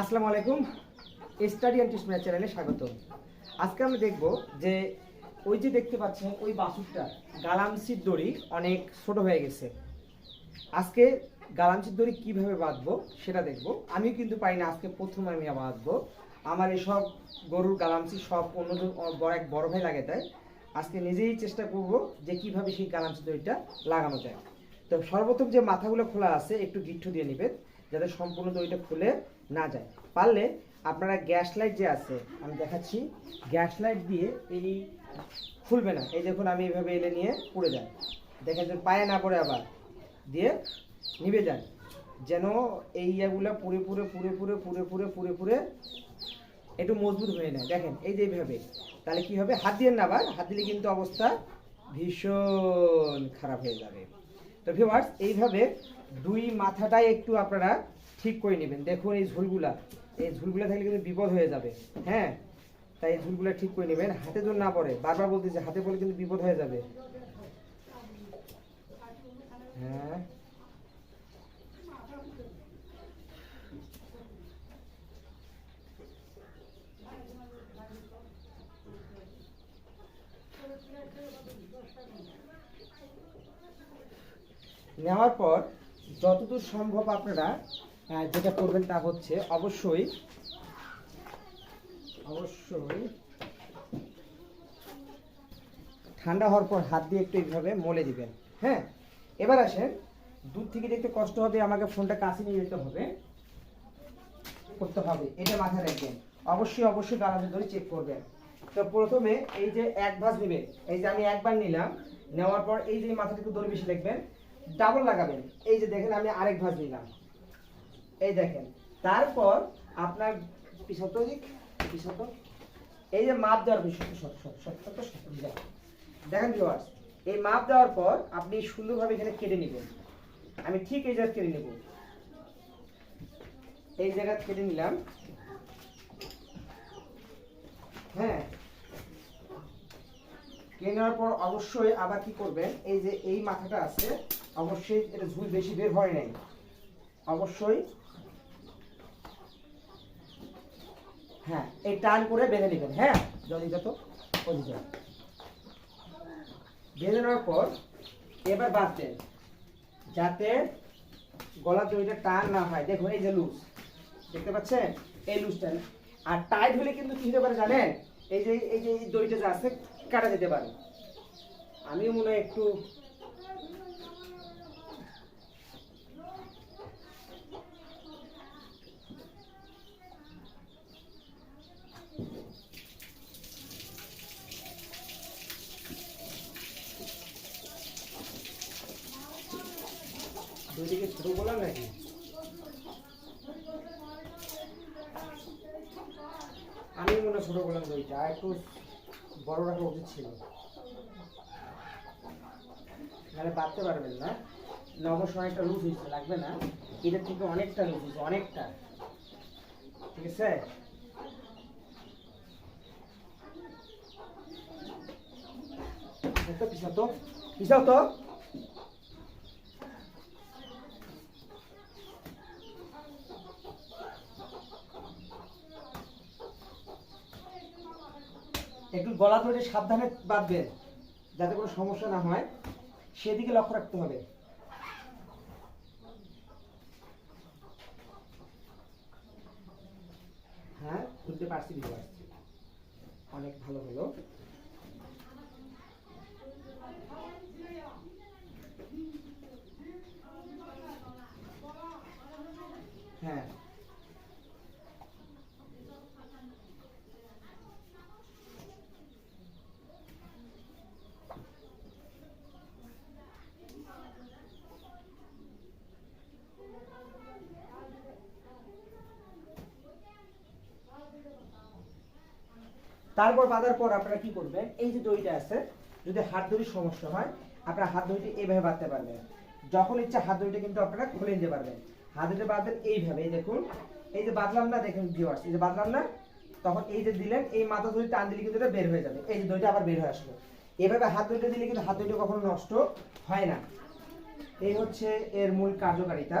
আসসালামু আলাইকুম। Study and tuition চ্যানেলে স্বাগত। আজকে আমরা দেখব যে ওই যে দেখতে পাচ্ছেন ওই বাছুরটা গালামসির দড়ি অনেক ছোট হয়ে গেছে। আজকে গালামসির দড়ি কীভাবে বাঁধবো সেটা দেখব। আমি কিন্তু পারি না, আজকে প্রথম আমি বাঁধবো। আমার এসব গরুর গালামসি সব অন্য বড় এক বড় ভাই লাগে তাই আজকে নিজেই চেষ্টা করব যে কীভাবে সেই গালামসি দড়িটা লাগানো যায়। তো সর্বপ্রথম যে মাথাগুলো খোলা আছে, একটু গিট্টু দিয়ে নেবেন, যাতে সম্পূর্ণ দড়িটা খুলে না যায়। পারলে আপনারা গ্যাস লাইট যে আছে, আমি দেখাচ্ছি, গ্যাস লাইট দিয়ে এই খুলবে না। এই দেখুন, আমি এইভাবে এলে নিয়ে পড়ে যান দেখেন যে পায়ে না পড়ে আবার। দিয়ে নিবে যান যেন এই ইয়াগুলো পুরে পুরে পুরে পুরে পুরে পুরে পুরে পুরে একটু মজবুত হয়ে নেয়। দেখেন, এই যে এইভাবে তাহলে কি হবে? হাত দিয়ে না আবার? হাত দিলে কিন্তু অবস্থা ভীষণ খারাপ হয়ে যাবে। তো ভিউয়ার্স এইভাবে দুই মাথাটাই একটু আপনারা ঠিক করে নেবেন। দেখুন এই ঝুলগুলা। এই ঝুলগুলা থাকলে কিন্তু বিপদ হয়ে যাবে। হ্যাঁ? তাই এই ঝুলগুলা ঠিক করে নেবেন। হাতে যদি না পড়ে, বারবার বলতেছে হাতে পড়লে কিন্তু বিপদ হয়ে যাবে। হ্যাঁ? নেওয়ার পর যতদূর সম্ভব আপনারা যেটা করবেন তা হচ্ছে অবশ্যই অবশ্যই ঠান্ডা হওয়ার পর হাত দিয়ে একটু এইভাবে মলে দিবেন হ্যাঁ? এবার আসেন, দূর থেকে দেখতে কষ্ট হবে, আমাকে ফোনটা কাছে নিয়ে যেতে হবে। করতে হবে, এটা মাথায় রাখবেন। অবশ্যই অবশ্যই গালাজের ধরে চেক করবেন। তো প্রথমে এই যে এক ভাঁজ নেবেন, এই যে আমি একবার নিলাম, নেওয়ার পর এই যে মাথাটুকু দড়ি বেশি দেখবেন ডাবল লাগাবেন। এই যে দেখেন, আমি আরেক ভাঁজ নিলাম। এই দেখেন, তারপর আপনার পিছত পিছত। এই যে মাপ দেওয়ার দেখেন ভিউয়ার্স এই মাপ দেওয়ার পর আপনি সুন্দরভাবে এখানে কেটে নেবেন। আমি ঠিক এই জায়গায় কেটে নেব। এই জায়গা কেটে নিলাম। হ্যাঁ। কেটে নেওয়ার পর অবশ্যই আবার কি করবেন? এই যে এই মাথাটা আছে অবশ্যই এটা ঝুল বেশি বের হয় নাই। অবশ্যই। হ্যাঁ এই টান করে বেঁধে নেবেন হ্যাঁ? যত ওদিকে বেঁধে নেওয়ার পর এবার বাঁধবেন যাতে গলার দড়িটা টান না হয়। দেখুন, এই যে লুজ, দেখতে পাচ্ছেন? এই লুজটা আর টাইট হলে কিন্তু কি হতে পারে জানেন? এই যে এই যে দড়িটা যে আছে, কাটা যেতে পারে। আমিও মনে হয় একটু দুইদিকে ছোট বললাম নাকি? আমি মনে ছোট বললাম দুইটা আর একটু বড় রাখা উচিত ছিল। নাহলে বাঁধতে পারবেন না। না অবশ্য অনেকটা লুজ হয়েছে, লাগবে না। এটার থেকে অনেকটা লুজ হয়েছে, অনেকটা। ঠিক আছে? তো পিছাও তো পিছাও তো। একটু গলা ধরে সাবধানে বাঁধবেন, যাতে কোনো সমস্যা না হয়। সেদিকে লক্ষ্য রাখতে হবে। হ্যাঁ খুলতে পারছি, বুঝতে পারছি। অনেক ভালো হলো। হ্যাঁ। তারপর বাঁধার পর আপনারা কি করবেন? এই যে দড়িটা আছে, যদি হাত দড়ির সমস্যা হয়, আপনারা হাত দড়িটি এইভাবে বাঁধতে পারবেন। যখন ইচ্ছা হাত দড়িটা কিন্তু আপনারা খুলে নিতে পারবেন। হাত দড়িটা বাঁধবেন এইভাবে, এই দেখুন। এই যে বাঁধলাম না, দেখুন ভিউয়ার্স এই যে বাঁধলাম না, তখন এই যে দিলেন, এই মাথা দড়ি টান দিলে কিন্তু এটা বের হয়ে যাবে। এই যে দড়িটা আবার বের হয়ে আসলো। এভাবে হাত দড়িটা দিলে কিন্তু হাত দড়িটা কখনো নষ্ট হয় না। এই হচ্ছে এর মূল কার্যকারিতা।